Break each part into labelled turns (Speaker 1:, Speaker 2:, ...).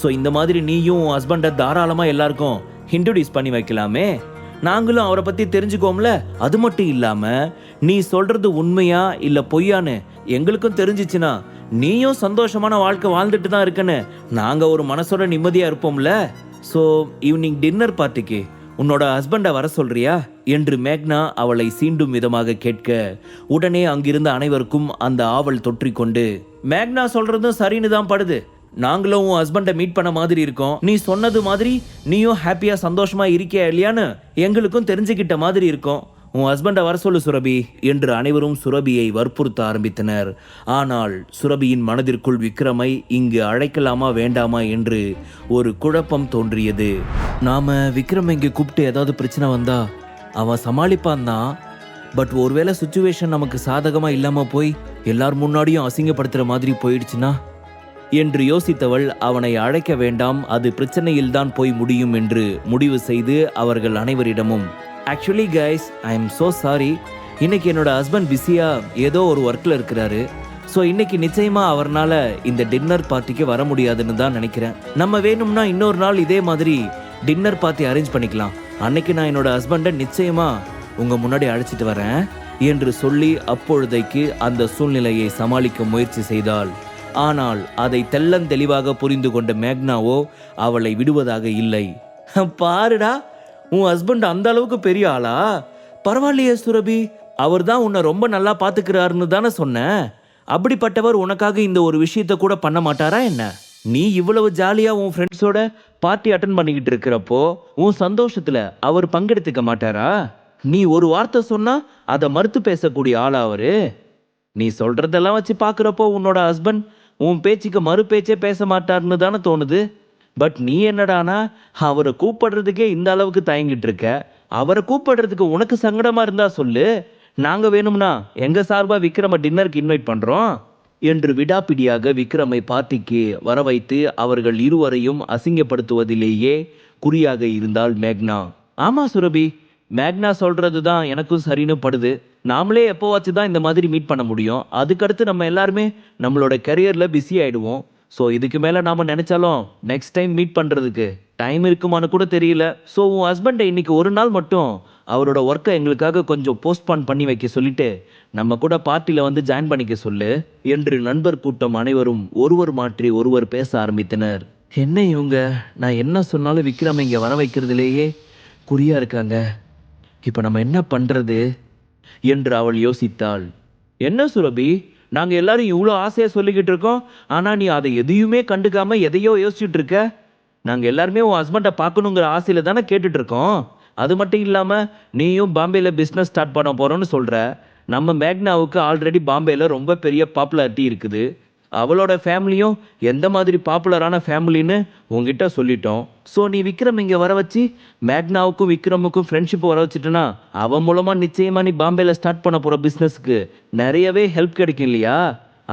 Speaker 1: So இந்த மாதிரி நீயும் ஹஸ்பண்டை தாராளமாக எல்லாருக்கும் இன்ட்ரடியூஸ் பண்ணி வைக்கலாமே. நாங்களும் அவரை பற்றி தெரிஞ்சுக்கோம்ல அது மட்டும் இல்லாமல் நீ சொல்கிறது உண்மையா இல்லை பொய்யான்னு எங்களுக்கும் தெரிஞ்சிச்சுன்னா நீயும் சந்தோஷமான வாழ்க்கை வாழ்ந்துட்டு தான் இருக்கன்னு நாங்கள் ஒரு மனசோட நிம்மதியாக இருப்போம்ல? ஸோ ஈவினிங் டின்னர் பார்ட்டிக்கு உன்னோட ஹஸ்பண்டை வர சொல்றியா? என்று மேக்னா அவளை சீண்டும் விதமாக கேட்க உடனே அங்கிருந்த அனைவருக்கும் அந்த ஆவல் தொற்றிக்கொண்டு மேக்னா சொல்றதும் சரின்னு தான் படுது. நாங்களும் உன் ஹஸ்பண்டை மீட் பண்ண மாதிரி இருக்கோம். நீ சொன்னது மாதிரி நீயும் ஹாப்பியாக சந்தோஷமாக இருக்கியா இல்லையான்னு எங்களுக்கும் தெரிஞ்சுக்கிட்ட மாதிரி இருக்கும். உன் ஹஸ்பண்டை வர சொல்லு சுரபி என்று அனைவரும் சுரபியை வற்புறுத்த ஆரம்பித்தனர். ஆனால் சுரபியின் மனதிற்குள் விக்ரமை இங்கு அழைக்கலாமா வேண்டாமா என்று ஒரு குழப்பம் தோன்றியது. நாம விக்ரம் இங்கே கூப்பிட்டு ஏதாவது பிரச்சனை வந்தா அவன் சமாளிப்பான் தான். பட் ஒருவேளை சுச்சுவேஷன் நமக்கு சாதகமாக இல்லாமல் போய் எல்லார் முன்னாடியும் அசிங்கப்படுத்துகிற மாதிரி போயிடுச்சுன்னா என்று யோசித்தவள் அவனை அழைக்க வேண்டாம் அது பிரச்சனையில்தான் போய் முடியும் என்று முடிவு செய்து அவர்கள் அனைவரிடமும் actually guys I am so sorry இன்னைக்கு என்னோட ஹஸ்பண்ட் பிஸியாக ஏதோ ஒரு ஒர்க்கில் இருக்கிறாரு. ஸோ இன்னைக்கு நிச்சயமா அவர்னால இந்த டின்னர் பார்ட்டிக்கு வர முடியாதுன்னு தான் நினைக்கிறேன். நம்ம வேணும்னா இன்னொரு நாள் இதே மாதிரி டின்னர் பார்ட்டி அரேஞ்ச் பண்ணிக்கலாம். அன்னைக்கு நான் என்னோட ஹஸ்பண்டை நிச்சயமா உங்கள் முன்னாடி அழைச்சிட்டு வரேன் என்று சொல்லி அப்பொழுதைக்கு அந்த சூழ்நிலையை சமாளிக்க முயற்சி செய்தாள். ஆனால் அதை தெள்ளந்தெளிவாக புரிந்து கொண்ட மேக்னாவோ அவளை விடுவதாக இல்லை. பாருடா உன் ஹஸ்பண்ட் அந்த அளவுக்கு பெரிய ஆளா? பரவாயில்லையே சுரபி அவர் தான் உன்னை ரொம்ப நல்லா பார்த்துக்கிறாருன்னு தானே சொன்னேன் அப்படிப்பட்டவர் உனக்காக இந்த ஒரு விஷயத்த கூட பண்ண மாட்டாரா என்ன? நீ இவ்வளவு ஜாலியா உன் ஃப்ரெண்ட்ஸோட பார்ட்டி அட்டன் பண்ணிக்கிட்டு இருக்கிறப்போ உன் சந்தோஷத்துல அவர் பங்கெடுத்துக்க மாட்டாரா? நீ ஒரு வார்த்தை சொன்னா அதை மறுத்து பேசக்கூடிய ஆளா அவரு? நீ சொல்றதெல்லாம் வச்சு பார்க்குறப்போ உன்னோட ஹஸ்பண்ட் உன் பேச்சுக்கு மறு பேச்சே பேச மாட்டார்னு தானே தோணுது? பட் நீ என்னடானா அவரை கூப்பிடுறதுக்கே இந்த அளவுக்கு தயங்கிட்டு இருக்க. அவரை கூப்பிடுறதுக்கு உனக்கு சங்கடமா இருந்தா சொல்லு. நாங்க வேணும்னா எங்க சார்பா விக்ரம டின்னருக்கு இன்வைட் பண்றோம்? என்று விடாப்பிடியாக விக்ரமை பார்ட்டிக்கு வர வைத்து அவர்கள் இருவரையும் அசிங்கப்படுத்துவதிலேயே குறியாக இருந்தாள் மேக்னா. ஆமா சுரபி. மேக்னா சொல்றது தான் எனக்கும் சரின்னு படுது. நாமளே எப்போவாச்சும் தான் இந்த மாதிரி மீட் பண்ண முடியும். அதுக்கடுத்து நம்ம எல்லாருமே நம்மளோட கரியரில் பிஸி ஆயிடுவோம். ஸோ இதுக்கு மேலே நாம் நினச்சாலும் நெக்ஸ்ட் டைம் மீட் பண்ணுறதுக்கு டைம் இருக்குமான்னு கூட தெரியல. ஸோ உன் ஹஸ்பண்டை இன்னைக்கு ஒரு நாள் மட்டும் அவரோட ஒர்க்கை எங்களுக்காக கொஞ்சம் போஸ்ட்பான் பண்ணி வைக்க சொல்லிட்டு நம்ம கூட பார்ட்டியில் வந்து ஜாயின் பண்ணிக்க சொல்லு என்று நண்பர் கூட்டம் அனைவரும் ஒருவர் மாற்றி ஒருவர் பேச ஆரம்பித்தனர். என்ன இவங்க? நான் என்ன சொன்னாலும் விக்ரம் இங்கே வர வைக்கிறதுலேயே குறியா இருக்காங்க. இப்போ நம்ம என்ன பண்ணுறது என்று அவள் யோசித்தாள். என்ன சுரபி? நாங்கள் எல்லாரும் இவ்வளோ ஆசையாக சொல்லிக்கிட்டு இருக்கோம். ஆனால் நீ அதை எதையுமே கண்டுக்காமல் எதையோ யோசிச்சுட்டு இருக்க. நாங்கள் எல்லாருமே உன் ஹஸ்பண்டை பார்க்கணுங்கிற ஆசையில் தானே கேட்டுட்டு இருக்கோம். அது மட்டும் இல்லாமல் நீயும் பாம்பேயில் பிஸ்னஸ் ஸ்டார்ட் பண்ண போகிறோன்னு சொல்கிற நம்ம மேக்னாவுக்கு ஆல்ரெடி பாம்பேயில் ரொம்ப பெரிய பாப்புலாரிட்டி இருக்குது. அவளோட ஃபேமிலியும் எந்த மாதிரி பாப்புலரான ஃபேமிலின்னு உங்ககிட்ட சொல்லிட்டோம். ஸோ நீ விக்ரம் இங்கே வர வச்சு மேக்னாவுக்கும் விக்ரமுக்கும் ஃப்ரெண்ட்ஷிப் வர வச்சுட்டுனா அவன் மூலமாக நிச்சயமாக நீ பாம்பேல ஸ்டார்ட் பண்ண போகிற பிஸ்னஸ்க்கு நிறையவே ஹெல்ப் கிடைக்கும் இல்லையா?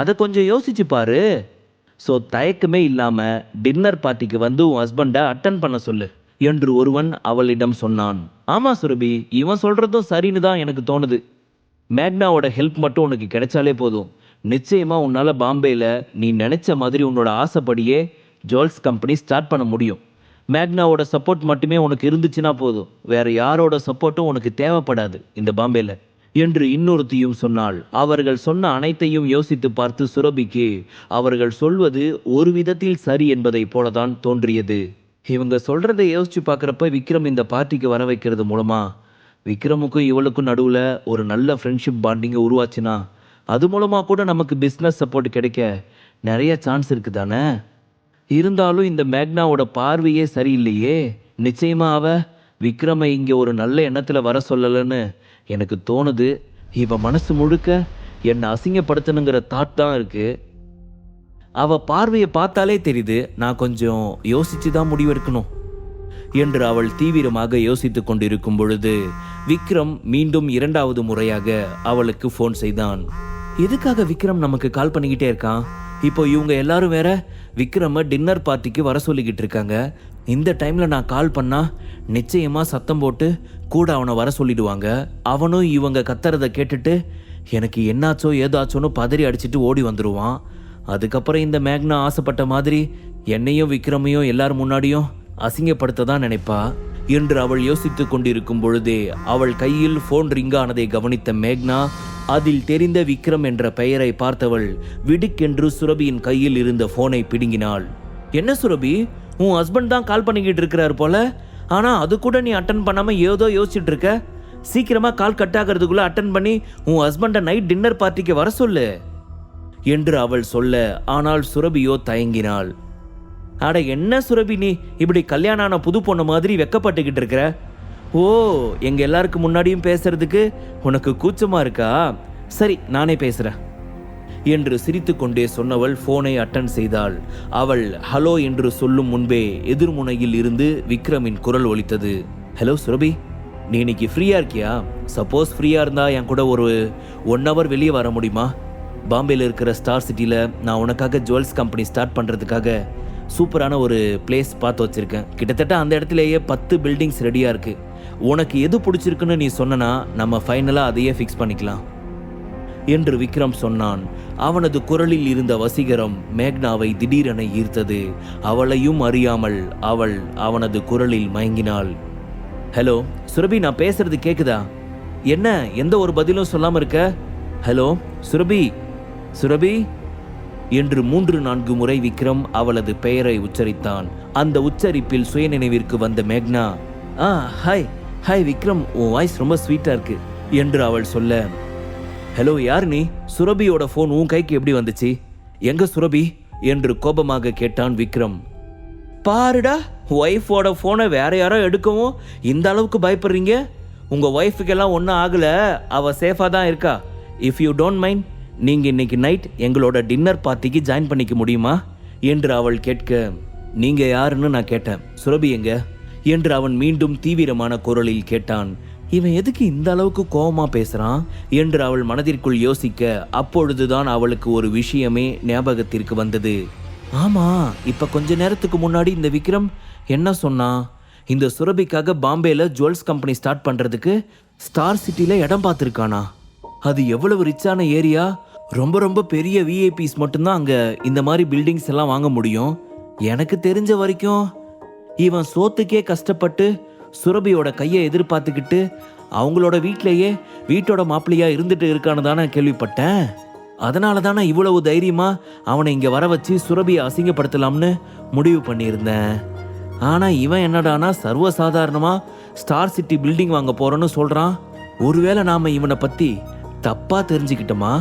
Speaker 1: அதை கொஞ்சம் யோசிச்சு பாரு. ஸோ தயக்கமே இல்லாமல் டின்னர் பார்ட்டிக்கு வந்து உன் ஹஸ்பண்டை அட்டன் பண்ண சொல்லு என்று ஒருவன் அவளிடம் சொன்னான். ஆமாம் சுரபி இவன் சொல்கிறதும் சரின்னு தான் எனக்கு தோணுது. மேக்னாவோட ஹெல்ப் மட்டும் உனக்கு கிடைச்சாலே போதும். நிச்சயமாக உன்னால் பாம்பேயில் நீ நினச்ச மாதிரி உன்னோட ஆசைப்படியே ஜுவல்ஸ் கம்பெனி ஸ்டார்ட் பண்ண முடியும். மேக்னாவோட சப்போர்ட் மட்டுமே உனக்கு இருந்துச்சுன்னா போதும். வேற யாரோட சப்போர்ட்டும் உனக்கு தேவைப்படாது இந்த பாம்பேல. என்று இன்னொருத்தியும் சொன்னாள். அவர்கள் சொன்ன அனைத்தையும் யோசித்து பார்த்து சுரபிக்கு அவர்கள் சொல்வது ஒரு விதத்தில் சரி என்பதைப் போலதான் தோன்றியது. இவங்க சொல்றதை யோசிச்சு பார்க்குறப்ப விக்ரம் இந்த பார்ட்டிக்கு வர வைக்கிறது மூலமா விக்ரமுக்கும் இவளுக்கும் நடுவில் ஒரு நல்ல ஃப்ரெண்ட்ஷிப் பாண்டிங்கை உருவாச்சுன்னா அது மூலமாக கூட நமக்கு பிஸ்னஸ் சப்போர்ட் கிடைக்க நிறைய சான்ஸ் இருக்குது தானே இருந்தாலும் இந்த மேக்னாவோட பார்வையே சரியில்லையே. நிச்சயமாக அவ விக்ரமை இங்கே ஒரு நல்ல எண்ணத்தில் வர சொல்லலைன்னு எனக்கு தோணுது. இவன் மனசு முழுக்க என்னை அசிங்கப்படுத்தணுங்கிற தாட் தான் இருக்குது அவள் பார்வையை பார்த்தாலே தெரியுது. நான் கொஞ்சம் யோசித்து தான் முடிவெடுக்கணும் என்று அவள் தீவிரமாக யோசித்து கொண்டிருக்கும் பொழுது விக்ரம் மீண்டும் இரண்டாவது முறையாக அவளுக்கு ஃபோன் செய்தான். எதுக்காக விக்ரம் நமக்கு கால் பண்ணிக்கிட்டே இருக்கான்? இப்போ இவங்க எல்லாரும் வேற விக்ரம டின்னர் பார்ட்டிக்கு வர சொல்லிக்கிட்டு இருக்காங்க. இந்த டைம்ல நான் கால் பண்ணா நிச்சயமா சத்தம் போட்டு கூட அவனை வர சொல்லிடுவாங்க. அவனும் இவங்க கத்துறத கேட்டுட்டு எனக்கு என்னாச்சோ ஏதாச்சோன்னு பதறி அடிச்சிட்டு ஓடி வந்துடுவான் அதுக்கப்புறம் இந்த மேக்னா ஆசைப்பட்ட மாதிரி என்னையும் விக்ரமையும் எல்லார் முன்னாடியும் அசிங்கப்படுத்த தான் நினைப்பா என்று அவள் யோசித்துக் கொண்டிருக்கும் பொழுதே அவள் கையில் ஃபோன் ரிங் ஆனதை கவனித்த மேக்னா அதில் தெரிந்த விக்ரம் என்ற பெயரை பார்த்தவள் விடுக்கென்று சுரபியின் கையில் இருந்த போனை பிடுங்கினாள். என்ன சுரபி? உன் ஹஸ்பண்ட் தான் கால் பண்ணிக்கிட்டு இருக்கிறாரு போல. ஆனா அது கூட நீ அட்டன் பண்ணாம ஏதோ யோசிச்சுட்டு இருக்க. சீக்கிரமா கால் கட் ஆகிறதுக்குள்ள அட்டன் பண்ணி உன் ஹஸ்பண்டை நைட் டின்னர் பார்ட்டிக்கு வர சொல்லு. என்று அவள் சொல்ல ஆனால் சுரபியோ தயங்கினாள். அட என்ன சுரபி நீ? இப்படி கல்யாணம் ஆன புது பொண்ணு மாதிரி வெக்கப்பட்டுக்கிட்டு இருக்கிற. ஓ எங்க எல்லாருக்கு முன்னாடியும் பேசுறதுக்கு உனக்கு கூச்சமா இருக்கா? சரி நானே பேசுறேன். என்று சிரித்துக்கொண்டே சொன்னவள் போனை அட்டன் செய்தாள். அவள் ஹலோ என்று சொல்லும் முன்பே எதிர்முனையில் இருந்து விக்ரமின் குரல் ஒலித்தது. ஹலோ சுரபி நீ இன்னைக்கு ஃப்ரீயா இருக்கியா? சப்போஸ் ஃப்ரீயா இருந்தா என் கூட ஒரு ஒன் ஹவர் வெளியே வர முடியுமா? பாம்பேல இருக்கிற ஸ்டார் சிட்டில நான் உனக்காக ஜுவல்ஸ் கம்பெனி ஸ்டார்ட் பண்றதுக்காக சூப்பரான ஒரு பிளேஸ் பார்த்து வச்சிருக்கேன். கிட்டத்தட்ட அந்த இடத்துலயே பத்து பில்டிங்ஸ் ரெடியா இருக்கு. உனக்கு எது பிடிச்சிருக்குன்னு நீ சொன்னனா நம்ம ஃபைனலாக அதையே ஃபிக்ஸ் பண்ணிக்கலாம். என்று விக்ரம் சொன்னான். அவனது குரலில் இருந்த வசீகரம் மேக்னாவை திடீரென ஈர்த்தது. அவளையும் அறியாமல் அவள் அவனது குரலில் மயங்கினாள். ஹலோ சுரபி நான் பேசுறது கேக்குதா? என்ன எந்த ஒரு பதிலும் சொல்லாம இருக்க? ஹலோ சுரபி சுரபி? என்று மூன்று நான்கு முறை விக்ரம் அவளது பெயரை உச்சரித்தான். அந்த உச்சரிப்பில் சுயநினைவிற்கு வந்த மேக்னா ஆ ஹாய் ஹாய் விக்ரம் உன் வாய்ஸ் ரொம்ப ஸ்வீட்டாக இருக்கு என்று அவள் சொல்ல ஹலோ யார் நீ? சுரபியோட ஃபோன் உன் கைக்கு எப்படி வந்துச்சு? எங்க சுரபி? என்று கோபமாக கேட்டான் விக்ரம். பாருடா ஒய்ஃபோட ஃபோனை வேற யாரோ எடுக்கவும் இந்த அளவுக்கு பயப்படுறீங்க? உங்க ஒய்ஃபுக்கெல்லாம் ஒன்றும் ஆகல அவ சேஃபாக தான் இருக்கா? இஃப் யூ டோன்ட் மைண்ட் நீங்க இன்னைக்கு நைட் எங்களோட டின்னர் பார்ட்டிக்கு ஜாயின் பண்ணிக்க முடியுமா? என்று அவள் கேட்க நீங்க யாருன்னு நான் கேட்டேன். சுரபி எங்க? என்று அவன் மீண்டும் தீவிரமான குரலில் கேட்டான். இவன் எதுக்கு இந்த அளவுக்கு கோபமா பேசுறான்? என்று அவள் மனதிற்குள் யோசிக்க அப்பொழுதுதான் அவளுக்கு ஒரு விஷயமே ஞாபகத்திற்கு வந்தது. ஆமா இப்ப கொஞ்ச நேரத்துக்கு முன்னாடி இந்த விக்ரம் என்ன சொன்னான் இந்த சுரபிக்காக பாம்பேல ஜுவல்ஸ் கம்பெனி ஸ்டார்ட் பண்றதுக்கு ஸ்டார் சிட்டில இடம் பார்த்துருக்கானா? அது எவ்வளவு ரிச்சான ஏரியா? ரொம்ப ரொம்ப பெரிய விஐபிஸ் மட்டும்தான் அங்க இந்த மாதிரி பில்டிங்ஸ் எல்லாம் வாங்க முடியும். எனக்கு தெரிஞ்ச வரைக்கும் இவன் சோத்துக்கே கஷ்டப்பட்டு சுரபியோட கையை எதிர்பார்த்துக்கிட்டு அவங்களோட வீட்லயே வீட்டோட மாப்பிள்ளையா இருந்துட்டு இருக்கான்னு தானே கேள்விப்பட்டேன். அதனால தானே இவ்வளவு தைரியமா அவனை இங்கே வர வச்சு சுரபியை அசிங்கப்படுத்தலாம்னு முடிவு பண்ணியிருந்தேன். ஆனால் இவன் என்னடானா சர்வசாதாரணமாக ஸ்டார் சிட்டி பில்டிங் வாங்க போறோன்னு சொல்கிறான் ஒருவேளை நாம் இவனை பற்றி தப்பாக தெரிஞ்சுக்கிட்டோமா?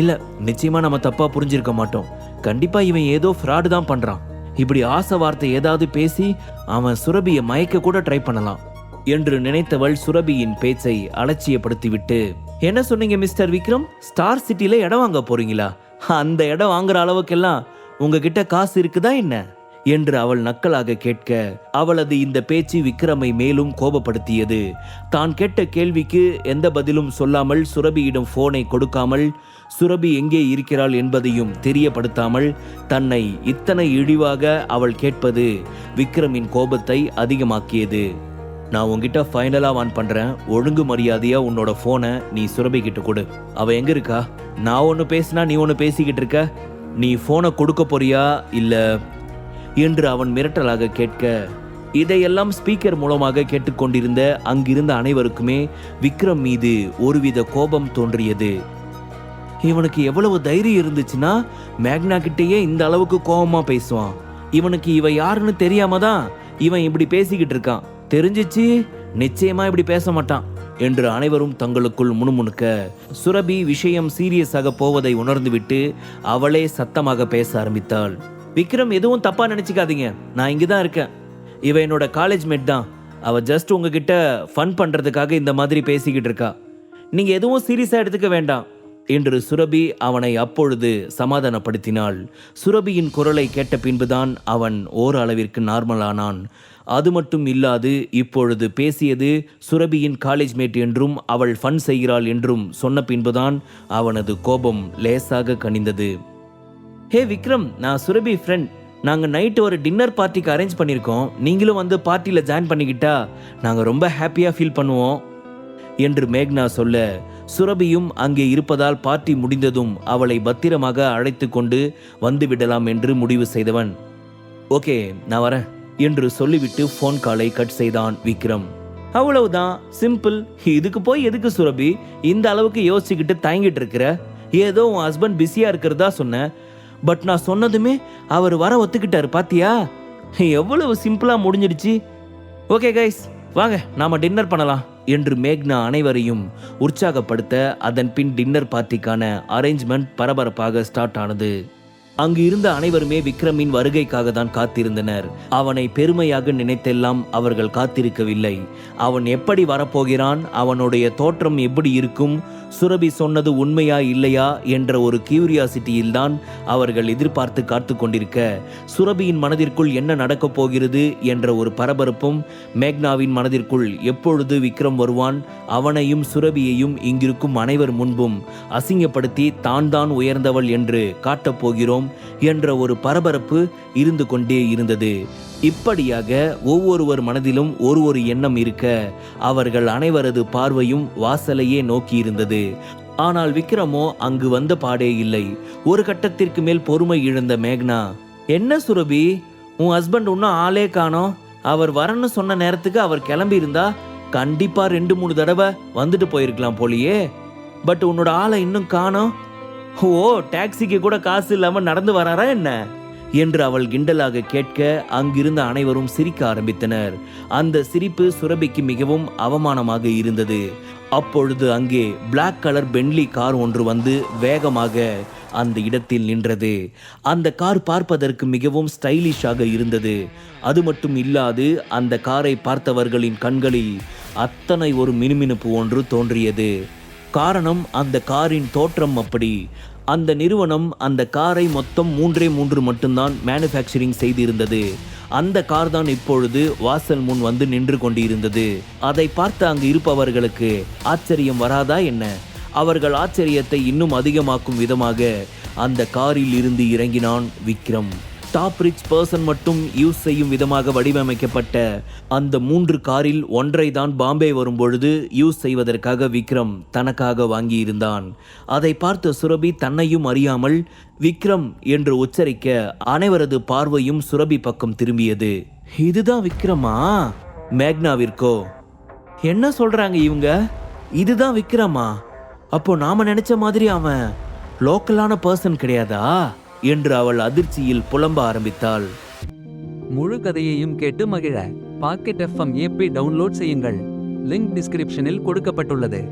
Speaker 1: இல்லை நிச்சயமாக நம்ம தப்பாக புரிஞ்சிருக்க மாட்டோம். கண்டிப்பாக இவன் ஏதோ ஃப்ராடு தான் பண்ணுறான் இப்படி ஆசை வார்த்தை ஏதாவது பேசி அவன் சுரபியை மயக்க கூட ட்ரை பண்ணலாம். என்று நினைத்தவள் சுரபியின் பேச்சை அலட்சியப்படுத்திவிட்டு என்ன சொன்னீங்க மிஸ்டர் விக்ரம்? ஸ்டார் சிட்டில இடம் வாங்க போறீங்களா? அந்த இடம் வாங்குற அளவுக்கெல்லாம் உங்ககிட்ட காசு இருக்குதா என்ன? என்று அவள் நக்கலாக கேட்க அவளது இந்த பேச்சு விக்ரமை மேலும் கோபப்படுத்தியது. தான் கேட்ட கேள்விக்கு எந்த பதிலும் சொல்லாமல் சுரபியிடம் போனை கொடுக்காமல் சுரபி எங்கே இருக்கிறாள் என்பதையும் தெரியப்படுத்தாமல் தன்னை இத்தனை இழிவாக அவள் கேட்பது விக்ரமின் கோபத்தை அதிகமாக்கியது. நான் உன்கிட்ட ஃபைனலாக வான் பண்ணுறேன் ஒழுங்கு மரியாதையா உன்னோட ஃபோனை நீ சுரபி கிட்ட கொடு. அவ எங்க இருக்கா? நான் ஒன்று பேசினா நீ ஒன்று பேசிக்கிட்டு இருக்க? நீ ஃபோனை கொடுக்க போறியா? இல்லை? என்று அவன் மிரட்டலாக கேட்க இதையெல்லாம் ஸ்பீக்கர் மூலமாக கேட்டுக்கொண்டிருந்த அங்கிருந்த அனைவருக்குமே விக்ரம் மீது ஒருவித கோபம் தோன்றியது. இவனுக்கு எவ்வளவு தைரியம் இருந்துச்சுன்னா மேக்னா கிட்டேயே இந்த அளவுக்கு கோபமா பேசுவான். இவனுக்கு இவ யாருன்னு தெரியாம தான் இவன் இப்படி பேசிக்கிட்டு இருக்கான். தெரிஞ்சிச்சு நிச்சயமா இப்படி பேச மாட்டான் என்று அனைவரும் தங்களுக்குள் முணுமுணுக்க சுரபி விஷயம் சீரியஸாக போவதை உணர்ந்துவிட்டு அவளே சத்தமாக பேச ஆரம்பித்தாள். விக்ரம் எதுவும் தப்பா நினைச்சுக்காதீங்க நான் இங்கே தான் இருக்கேன். இவ என்னோட காலேஜ் மேட் தான். அவ ஜஸ்ட் உங்ககிட்ட ஃபன் பண்றதுக்காக இந்த மாதிரி பேசிக்கிட்டு இருக்கா. நீங்க எதுவும் சீரியஸா எடுத்துக்க வேண்டாம். என்று சுரபி அவனை அப்பொழுது சமாதானப்படுத்தினாள். சுரபியின் குரலை கேட்ட பின்புதான் அவன் ஓரளவிற்கு நார்மலானான். அது மட்டும் இல்லாது இப்பொழுது பேசியது சுரபியின் காலேஜ் மேட் என்றும் அவள் ஃபன் செய்கிறாள் என்றும் சொன்ன பின்புதான் அவனது கோபம் லேசாக கனிந்தது. ஹே விக்ரம் நான் சுரபி ஃப்ரெண்ட் நாங்கள் நைட்டு ஒரு டின்னர் பார்ட்டிக்கு அரேஞ்ச் பண்ணியிருக்கோம் நீங்களும் வந்து பார்ட்டியில் ஜாயின் பண்ணிக்கிட்டா நாங்கள் ரொம்ப ஹாப்பியாக ஃபீல் பண்ணுவோம் என்று மேக்னா சொல்ல சுரபியும் அங்கே இருப்பதால் பார்ட்டி முடிந்ததும் அவளை பத்திரமாக அழைத்து கொண்டு வந்துவிடலாம் என்று முடிவு செய்தவன். ஓகே நான் வரேன் என்று சொல்லிவிட்டு ஃபோன் காலை கட் செய்தான் விக்ரம். அவ்வளவுதான் சிம்பிள் இதுக்கு போய் எதுக்கு சுரபி? இந்த அளவுக்கு யோசிச்சுக்கிட்டு தயங்கிட்டு இருக்கிற? ஏதோ உன் ஹஸ்பண்ட் பிஸியா இருக்கிறதா சொன்ன? பட் நான் சொன்னதுமே அவர் வர ஒத்துக்கிட்டாரு பாத்தியா? எவ்வளவு சிம்பிளா முடிஞ்சிடுச்சு. ஓகே கைஸ் வாங்க நாம டின்னர் பண்ணலாம். என்று மேக்னா அனைவரையும் உற்சாகப்படுத்த அதன் பின் டின்னர் பார்ட்டிக்கான அரேஞ்ச்மெண்ட் பரபரப்பாக ஸ்டார்ட் ஆனது. அங்கு இருந்த அனைவருமே விக்ரமின் வருகைக்காக தான் காத்திருந்தனர். அவனை பெருமையாக நினைத்தெல்லாம் அவர்கள் காத்திருக்கவில்லை. அவன் எப்படி வரப்போகிறான்? அவனுடைய தோற்றம் எப்படி இருக்கும்? சுரபி சொன்னது உண்மையா இல்லையா? என்ற ஒரு கியூரியாசிட்டியில் தான் அவர்கள் எதிர்பார்த்து காத்து கொண்டிருக்க. சுரபியின் மனதிற்குள் என்ன நடக்கப் போகிறது? என்ற ஒரு பரபரப்பும் மேக்னாவின் மனதிற்குள் எப்பொழுது விக்ரம் வருவான்? அவனையும் சுரபியையும் இங்கிருக்கும் அனைவர் முன்பும் அசிங்கப்படுத்தி தான் தான் உயர்ந்தவள் என்று காட்டப் போகிறோம். என்ற ஒரு பரபரப்பு இருந்து கொண்டே இருந்தது. இப்படியாக ஒவ்வொருவர் மனதிலும் ஒரு ஒரு எண்ணம் இருக்க அவர்கள் அனைவரது பார்வையும் வாசலையே நோக்கி இருந்தது ஆனால் விக்ரமோ அங்கு வந்த பாடே இல்லை. ஒரு கட்டத்திற்கு மேல் பொறுமை இழந்த மேக்னா என்ன சுரபி? உன் ஹஸ்பண்ட் இன்னும் ஆளே காணோம் அவர் வரன்னு சொன்ன நேரத்துக்கு அவர் கிளம்பி இருந்தா கண்டிப்பா ரெண்டு மூணு தடவை வந்துட்டு போயிருக்கலாம் போலியே. பட் உன்னோட ஆளை இன்னும் காணோம்? ஓ டாக்ஸிக்கு கூட காசு இல்லாம நடந்து வராரா என்ன? என்று அவள் கிண்டலாக கேட்க அங்கிருந்த அனைவரும் சிரிக்க ஆரம்பித்தனர். அந்த சிரிப்பு சுரபிக்கு மிகவும் அவமானமாக இருந்தது. அப்பொழுது அங்கே பிளாக் கலர் பென்லி கார் ஒன்று வந்து வேகமாக அந்த இடத்தில் நின்றது. அந்த கார் பார்ப்பதற்கு மிகவும் ஸ்டைலிஷாக இருந்தது. அது மட்டும் இல்லாது அந்த காரை பார்த்தவர்களின் கண்களில் அத்தனை ஒரு மினுமினுப்பு ஒன்று தோன்றியது. காரணம் அந்த காரின் தோற்றம் அப்படி. அந்த நிறுவனம் அந்த காரை மொத்தம் மூன்றே மூன்று மட்டும்தான் மேனுஃபேக்சரிங் செய்திருந்தது. அந்த கார் தான் இப்பொழுது வாசல் முன் வந்து நின்று கொண்டிருந்தது. அதை பார்த்து அங்கு இருப்பவர்களுக்கு ஆச்சரியம் வராதா என்ன? அவர்கள் ஆச்சரியத்தை இன்னும் அதிகமாக்கும் விதமாக அந்த காரில் இருந்து இறங்கினான் விக்ரம். டாப் ரிச் பர்சன் மட்டும் யூஸ் செய்யும் விதமாக வடிவமைக்கப்பட்ட அந்த மூன்று காரில் ஒன்றை தான் பாம்பே வரும்பொழுது யூஸ் செய்வதற்காக விக்ரம் தனக்காக வாங்கியிருந்தான். அதை பார்த்த சுரபி தன்னையும் அறியாமல் விக்ரம் என்று உச்சரிக்க அனைவரது பார்வையும் சுரபி பக்கம் திரும்பியது. இதுதான் விக்ரமா? மேக்னாவிற்கோ? என்ன சொல்றாங்க இவங்க? இதுதான் விக்ரமா? அப்போ நாம நினைச்ச மாதிரி அவன் லோக்கலான பர்சன் கிடையாதா? என்று அவள் அதிர்ச்சியில் புலம்ப ஆரம்பித்தாள்.
Speaker 2: முழு கதையையும் கேட்டு மகிழ. பாக்கெட் எஃப்எம் ஏபி டவுன்லோட் செய்யுங்கள். லிங்க் டிஸ்கிரிப்ஷனில் கொடுக்கப்பட்டுள்ளது.